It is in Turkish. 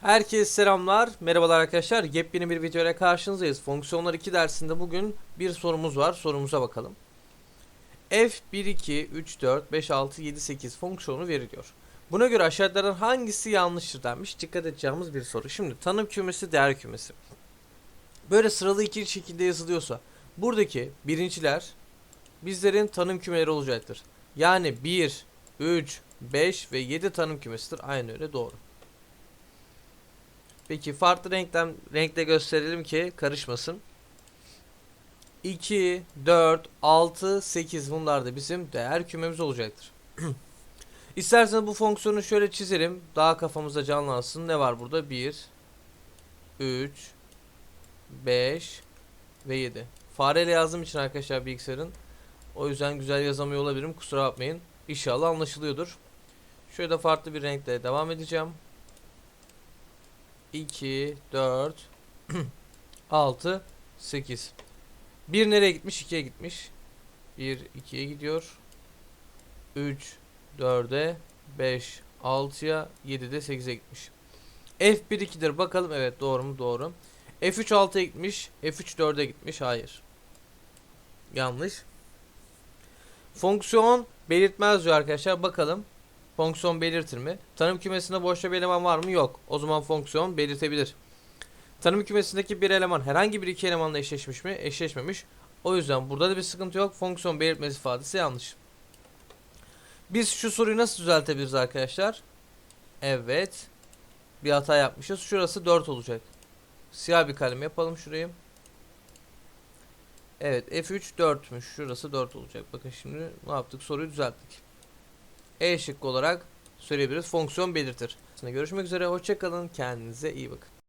Herkese selamlar. Merhabalar arkadaşlar. Yepyeni bir videoyla karşınızdayız. Fonksiyonlar 2 dersinde bugün bir sorumuz var. Sorumuza bakalım. f 1 2 3 4 5 6 7 8 fonksiyonu veriliyor. Buna göre aşağıdakilerden hangisi yanlıştır denmiş. Dikkat edeceğimiz bir soru. Şimdi tanım kümesi, değer kümesi. Böyle sıralı ikili şekilde yazılıyorsa buradaki birinciler bizlerin tanım kümeleri olacaktır. Yani 1, 3, 5 ve 7 tanım kümesidir. Aynı öyle doğru. Peki farklı renkten renkle gösterelim ki karışmasın. 2, 4, 6, 8 bunlar da bizim değer kümemiz olacaktır. İsterseniz bu fonksiyonu şöyle çizelim. Daha kafamızda canlansın. Ne var burada? 1, 3, 5 ve 7. Fareyle yazdığım için arkadaşlar bilgisayarın. O yüzden güzel yazamıyor olabilirim. Kusura bakmayın. İnşallah anlaşılıyordur. Şöyle de farklı bir renkle devam edeceğim. 2, 4, 6, 8. 1 nereye gitmiş? 2'ye gitmiş. 1, 2'ye gidiyor. 3, 4'e, 5, 6'ya, 7 de 8'e gitmiş. F1 2'dir. Bakalım evet doğru mu? Doğru. F3 6'ya gitmiş. F3 4'e gitmiş. Hayır. Yanlış. Fonksiyon belirtmez diyor arkadaşlar. Bakalım. Fonksiyon belirtir mi? Tanım kümesinde boşta bir eleman var mı? Yok. O zaman fonksiyon belirtebilir. Tanım kümesindeki bir eleman herhangi bir iki elemanla eşleşmiş mi? Eşleşmemiş. O yüzden burada da bir sıkıntı yok. Fonksiyon belirtmez ifadesi yanlış. Biz şu soruyu nasıl düzeltebiliriz arkadaşlar? Evet. Bir hata yapmışız. Şurası 4 olacak. Siyah bir kalem yapalım şurayı. Evet F3 4'müş. Şurası 4 olacak. Bakın şimdi ne yaptık? Soruyu düzelttik. E şıkkı olarak söyleyebiliriz. Fonksiyon belirtir. Görüşmek üzere. Hoşçakalın. Kendinize iyi bakın.